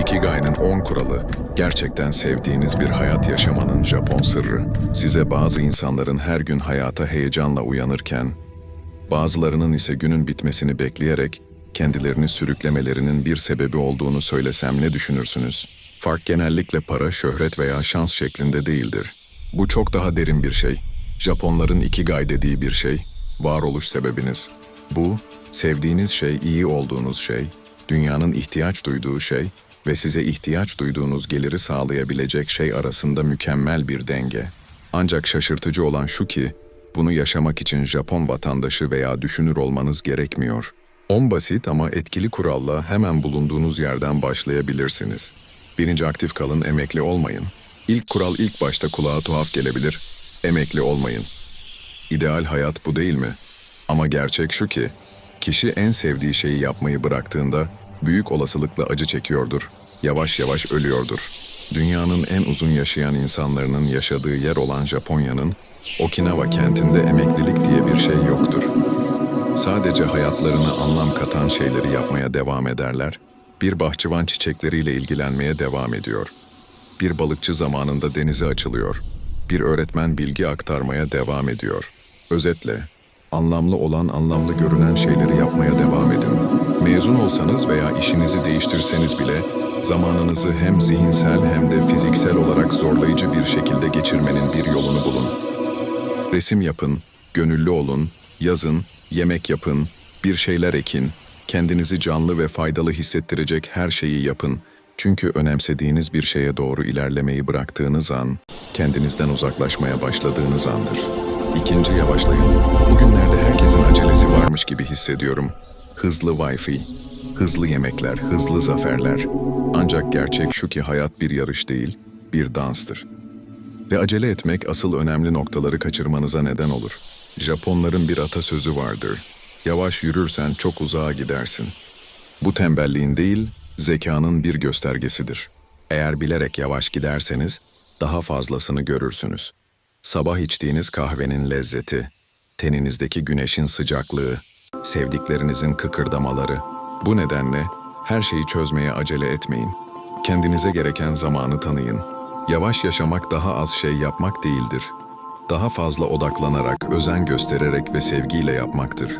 Ikigai'nin 10 kuralı, gerçekten sevdiğiniz bir hayat yaşamanın Japon sırrı. Size bazı insanların her gün hayata heyecanla uyanırken, bazılarının ise günün bitmesini bekleyerek kendilerini sürüklemelerinin bir sebebi olduğunu söylesem ne düşünürsünüz? Fark genellikle para, şöhret veya şans şeklinde değildir. Bu çok daha derin bir şey. Japonların ikigai dediği bir şey, varoluş sebebiniz. Bu, sevdiğiniz şey, iyi olduğunuz şey, dünyanın ihtiyaç duyduğu şey ve size ihtiyaç duyduğunuz geliri sağlayabilecek şey arasında mükemmel bir denge. Ancak şaşırtıcı olan şu ki, bunu yaşamak için Japon vatandaşı veya düşünür olmanız gerekmiyor. 10 basit ama etkili kuralla hemen bulunduğunuz yerden başlayabilirsiniz. Birinci aktif kalın, emekli olmayın. İlk kural ilk başta kulağa tuhaf gelebilir. Emekli olmayın. İdeal hayat bu değil mi? Ama gerçek şu ki, kişi en sevdiği şeyi yapmayı bıraktığında büyük olasılıkla acı çekiyordur. Yavaş yavaş ölüyordur. Dünyanın en uzun yaşayan insanların yaşadığı yer olan Japonya'nın Okinawa kentinde emeklilik diye bir şey yoktur. Sadece hayatlarına anlam katan şeyleri yapmaya devam ederler. Bir bahçıvan çiçekleriyle ilgilenmeye devam ediyor. Bir balıkçı zamanında denize açılıyor. Bir öğretmen bilgi aktarmaya devam ediyor. Özetle, anlamlı olan anlamlı görünen şeyleri yapmaya. Mezun olsanız veya işinizi değiştirseniz bile zamanınızı hem zihinsel hem de fiziksel olarak zorlayıcı bir şekilde geçirmenin bir yolunu bulun. Resim yapın, gönüllü olun, yazın, yemek yapın, bir şeyler ekin, kendinizi canlı ve faydalı hissettirecek her şeyi yapın. Çünkü önemsediğiniz bir şeye doğru ilerlemeyi bıraktığınız an, kendinizden uzaklaşmaya başladığınız andır. İkinci yavaşlayın. Bugünlerde herkesin acelesi varmış gibi hissediyorum. Hızlı Wi-Fi, hızlı yemekler, hızlı zaferler. Ancak gerçek şu ki hayat bir yarış değil, bir danstır. Ve acele etmek asıl önemli noktaları kaçırmanıza neden olur. Japonların bir atasözü vardır. Yavaş yürürsen çok uzağa gidersin. Bu tembelliğin değil, zekanın bir göstergesidir. Eğer bilerek yavaş giderseniz daha fazlasını görürsünüz. Sabah içtiğiniz kahvenin lezzeti, teninizdeki güneşin sıcaklığı, sevdiklerinizin kıkırdamaları. Bu nedenle her şeyi çözmeye acele etmeyin. Kendinize gereken zamanı tanıyın. Yavaş yaşamak daha az şey yapmak değildir. Daha fazla odaklanarak, özen göstererek ve sevgiyle yapmaktır.